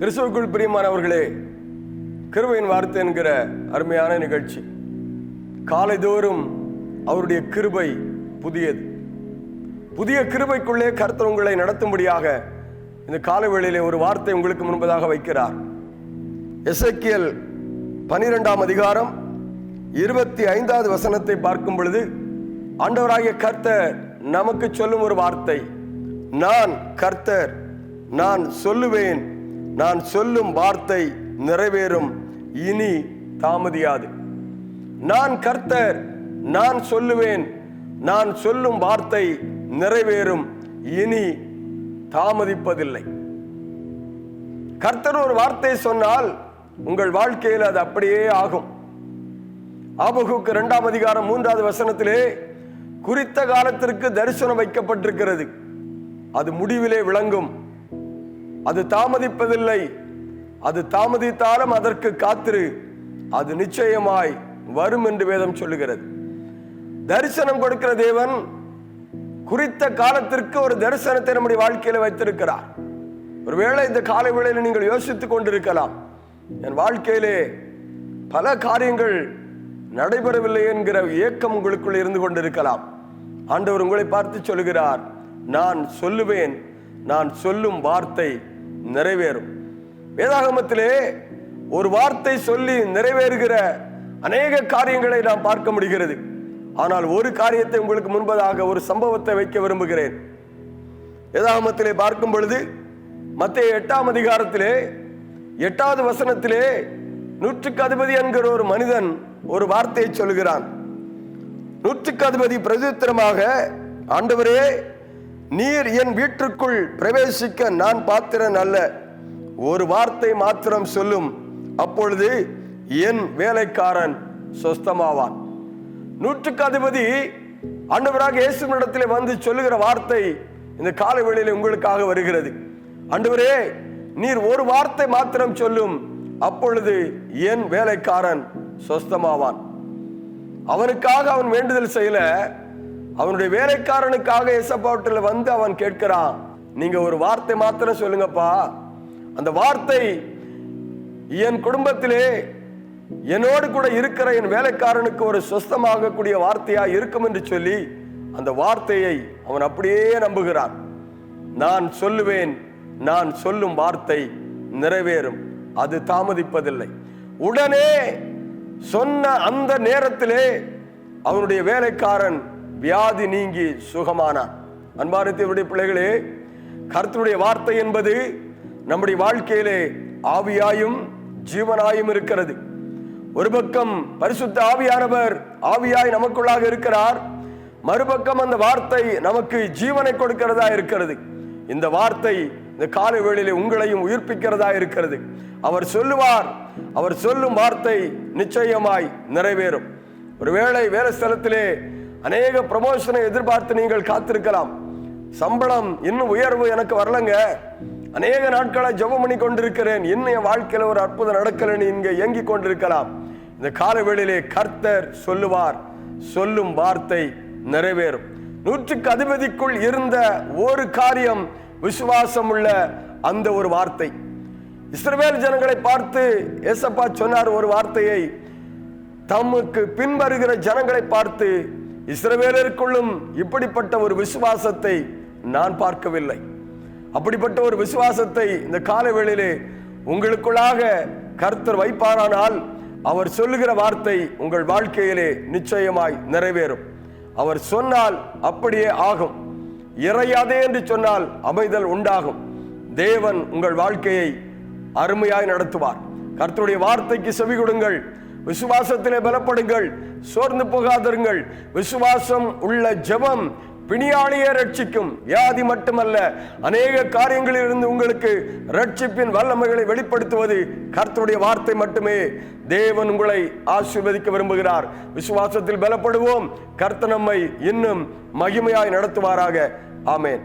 கிறிஸ்துவுக்குள் பிரியமானவர்களே கிருபையின் வார்த்தை என்கிற அருமையான நிகழ்ச்சி. காலைதோறும் அவருடைய கிருபை புதியது. புதிய கிருபைக்குள்ளே கர்த்தர் உங்களை நடத்தும்படியாக இந்த காலை வேளையிலே ஒரு வார்த்தை உங்களுக்கு முன்பதாக வைக்கிறார். எசேக்கியேல் பனிரெண்டாம் அதிகாரம் இருபத்தி ஐந்தாவது வசனத்தை பார்க்கும் பொழுது ஆண்டவராகிய கர்த்தர் நமக்கு சொல்லும் ஒரு வார்த்தை நான் கர்த்தர் நான் சொல்லுவேன் நான் சொல்லும் வார்த்தை நிறைவேறும் இனி தாமதியாது. நான் கர்த்தர் நான் சொல்லுவேன் நான் சொல்லும் வார்த்தை நிறைவேறும் இனி தாமதிப்பதில்லை. கர்த்தர் ஒரு வார்த்தை சொன்னால் உங்கள் வாழ்க்கையில் அது அப்படியே ஆகும். ஆபகுக்கு இரண்டாம் அதிகாரம் மூன்றாவது வசனத்திலே குறித்த காலத்திற்கு தரிசனம் வைக்கப்பட்டிருக்கிறது. அது முடிவிலே விளங்கும். அது தாமதிப்பதில்லை. அது தாமதித்தாலும் அதற்கு காத்திரு. அது நிச்சயமாய் வரும் என்று வேதம் சொல்லுகிறது. தரிசனம் கொடுக்கிற தேவன் குறித்த காலத்திற்கு ஒரு தரிசனத்தை நம்முடைய வாழ்க்கையில வைத்திருக்கிறார். ஒருவேளை இந்த காலை வேளையில் நீங்கள் யோசித்துக் கொண்டிருக்கலாம். என் வாழ்க்கையிலே பல காரியங்கள் நடைபெறவில்லை என்கிற ஏக்கம் உங்களுக்குள் இருந்து கொண்டிருக்கலாம். ஆண்டவர் உங்களை பார்த்து சொல்கிறார் நான் சொல்லுவேன் நான் சொல்லும் வார்த்தை நிறைவேறும். வேதாகமத்திலே ஒரு வார்த்தை சொல்லி நிறைவேறுகிற அநேக காரியங்களை நாம் பார்க்க முடிகிறது. ஆனால் ஒரு காரியத்தை உங்களுக்கு முன்பதாக ஒரு சம்பவத்தை வைக்க விரும்புகிறேன். வேதாகமத்திலே பார்க்கும் பொழுது மத்திய எட்டாம் அதிகாரத்திலே எட்டாவது வசனத்திலே நூற்றுக்கு அதிபதி என்கிற ஒரு மனிதன் ஒரு வார்த்தையை சொல்கிறான் நூற்றுக்கு அதிபதி பிரதித்திரமாக ஆண்டவரே நீர் என் வீட்டிற்குள் பிரவேசிக்க நான் பாத்திரன் அல்ல. ஒரு வார்த்தை மாத்திரம் சொல்லும். அப்பொழுது என் வேலைக்காரன் சொஸ்தமாவான். நூற்றுக்கு அதிபதி ஆண்டவராக இயேசுவினிடத்திலே வந்து சொல்லுகிற வார்த்தை இந்த காலை வேளையிலே உங்களுக்காக வருகிறது. ஆண்டவரே நீர் ஒரு வார்த்தை மாத்திரம் சொல்லும். அப்பொழுது என் வேலைக்காரன் சொஸ்தமாவான். அவனுக்காக அவன் வேண்டுதல் செய்யல. அவனுடைய வேலைக்காரனுக்காக எசப்பாட்டில் வந்து அவன் கேட்கிறான். நீங்க ஒரு வார்த்தை மாத்திரம் சொல்லுங்கப்பா. அந்த வார்த்தை என் குடும்பத்திலே என்னோடு கூட இருக்கிற என் வேலைக்காரனுக்கு ஒரு சொஸ்தமாகக்கூடிய வார்த்தையா இருக்கும் என்று சொல்லி அந்த வார்த்தையை அவன் அப்படியே நம்புகிறான். நான் சொல்லுவேன் நான் சொல்லும் வார்த்தை நிறைவேறும். அது தாமதிப்பதில்லை. உடனே சொன்ன அந்த நேரத்திலே அவனுடைய வேலைக்காரன் வியாதி நீங்கி சுகமானார் அன்பானத்தினுடைய பிள்ளைகளே கருத்துடைய வார்த்தை என்பது நம்முடைய வாழ்க்கையிலே ஆவியாயும் ஜீவனாயும் இருக்கிறது. ஒரு பக்கம் பரிசுத்த ஆவியானவர் ஆவியாய் நமக்குள்ளாக இருக்கிறார். மறுபக்கம் அந்த வார்த்தை நமக்கு ஜீவனை கொடுக்கிறதா இருக்கிறது. இந்த வார்த்தை இந்த காலை வேளையிலே உங்களையும் உயிர்ப்பிக்கிறதா இருக்கிறது. அவர் சொல்லுவார் அவர் சொல்லும் வார்த்தை நிச்சயமாய் நிறைவேறும். ஒருவேளை வேலை ஸ்தலத்திலே அநேக ப்ரமோஷனை எதிர்பார்த்து நீங்கள் காத்திருக்கலாம். சம்பளம் இன்னும் உயர்வு எனக்கு வரலங்க. அநேக நாட்களை ஜெபம் பண்ணி கொண்டிருக்கிறேன். இன்னும் என் வாழ்க்கையில் ஒரு அற்புதம் நடக்கலன்னு இங்கே இயங்கிக் கொண்டிருக்கலாம். இந்த காலவேளையிலே கர்த்தர் சொல்லுவார். சொல்லும் வார்த்தை நிறைவேறும். நூற்றுக்கு அதிபதிக்குள் இருந்த ஒரு காரியம் விசுவாசம் உள்ள அந்த ஒரு வார்த்தை. இஸ்ரவேல் ஜனங்களை பார்த்து ஏசப்பா சொன்னார் ஒரு வார்த்தையை. தமக்கு பின்வருகிற ஜனங்களை பார்த்து இஸ்ரவேலருக்குள்ளும் இப்படிப்பட்ட ஒரு விசுவாசத்தை நான் பார்க்கவில்லை. அப்படிப்பட்ட ஒரு விசுவாசத்தை இந்த காலவேளையிலே உங்களுக்குள்ளாக கர்த்தர் வைப்பாரானால் அவர் சொல்லுகிற வார்த்தை உங்கள் வாழ்க்கையிலே நிச்சயமாய் நிறைவேறும். அவர் சொன்னால் அப்படியே ஆகும். இறையாதே என்று சொன்னால் அமைதல் உண்டாகும். தேவன் உங்கள் வாழ்க்கையை அருமையாய் நடத்துவார். கர்த்தருடைய வார்த்தைக்கு செவி கொடுங்கள் விசுவாசத்திலே பலப்படுங்கள் சோர்ந்து போகாதிருங்கள். விசுவாசம் உள்ள ஜெபம் பிணியாளியை ரட்சிக்கும். வியாதி மட்டுமல்ல அநேக காரியங்களில் இருந்து உங்களுக்கு ரட்சிப்பின் வல்லமைகளை வெளிப்படுத்துவது கர்த்தருடைய வார்த்தை மட்டுமே. தேவன் உங்களை ஆசீர்வதிக்க விரும்புகிறார். விசுவாசத்தில் பலப்படுவோம். கர்த்த நம்மை இன்னும் மகிமையாய் நடத்துவாராக. ஆமேன்.